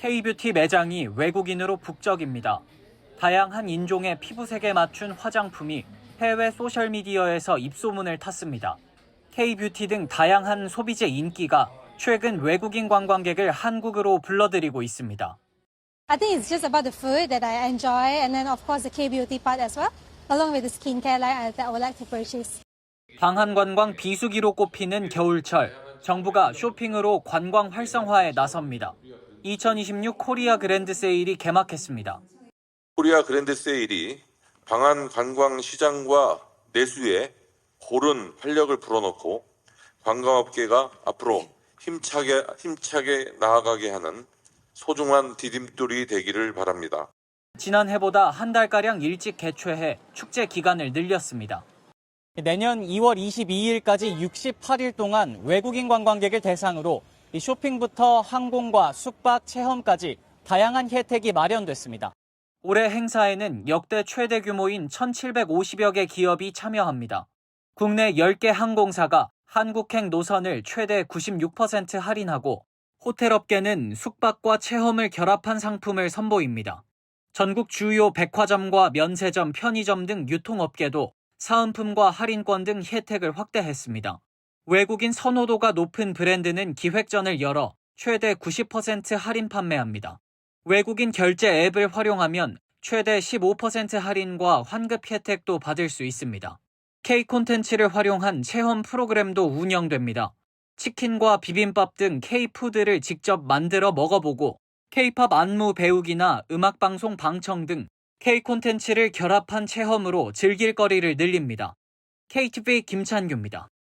K뷰티 매장이 외국인으로 북적입니다. 다양한 인종의 피부색에 맞춘 화장품이 해외 소셜미디어에서 입소문을 탔습니다. K뷰티 등 다양한 소비재 인기가 최근 외국인 관광객을 한국으로 불러들이고 있습니다. I think it's just about the food that I enjoy, and then of course the K beauty part as well, along with the skincare line that I would like to purchase. 방한 관광 비수기로 꼽히는 겨울철, 정부가 쇼핑으로 관광 활성화에 나섭니다. 2026 코리아 그랜드 세일이 개막했습니다. 코리아 그랜드 세일이 방한 관광 시장과 내수에 고른 활력을 불어넣고 관광업계가 앞으로 힘차게 힘차게 나아가게 하는 소중한 디딤돌이 되기를 바랍니다. 지난해보다 한 달가량 일찍 개최해 축제 기간을 늘렸습니다. 내년 2월 22일까지 68일 동안 외국인 관광객을 대상으로 이 쇼핑부터 항공과 숙박, 체험까지 다양한 혜택이 마련됐습니다. 올해 행사에는 역대 최대 규모인 1,750여 개 기업이 참여합니다. 국내 10개 항공사가 한국행 노선을 최대 96% 할인하고 호텔업계는 숙박과 체험을 결합한 상품을 선보입니다. 전국 주요 백화점과 면세점, 편의점 등 유통업계도 사은품과 할인권 등 혜택을 확대했습니다. 외국인 선호도가 높은 브랜드는 기획전을 열어 최대 90% 할인 판매합니다. 외국인 결제 앱을 활용하면 최대 15% 할인과 환급 혜택도 받을 수 있습니다. K 콘텐츠를 활용한 체험 프로그램도 운영됩니다. 치킨과 비빔밥 등 K-푸드를 직접 만들어 먹어보고 K-팝 안무 배우기나 음악방송 방청 등 K 콘텐츠를 결합한 체험으로 즐길 거리를 늘립니다. KTV 김찬규입니다.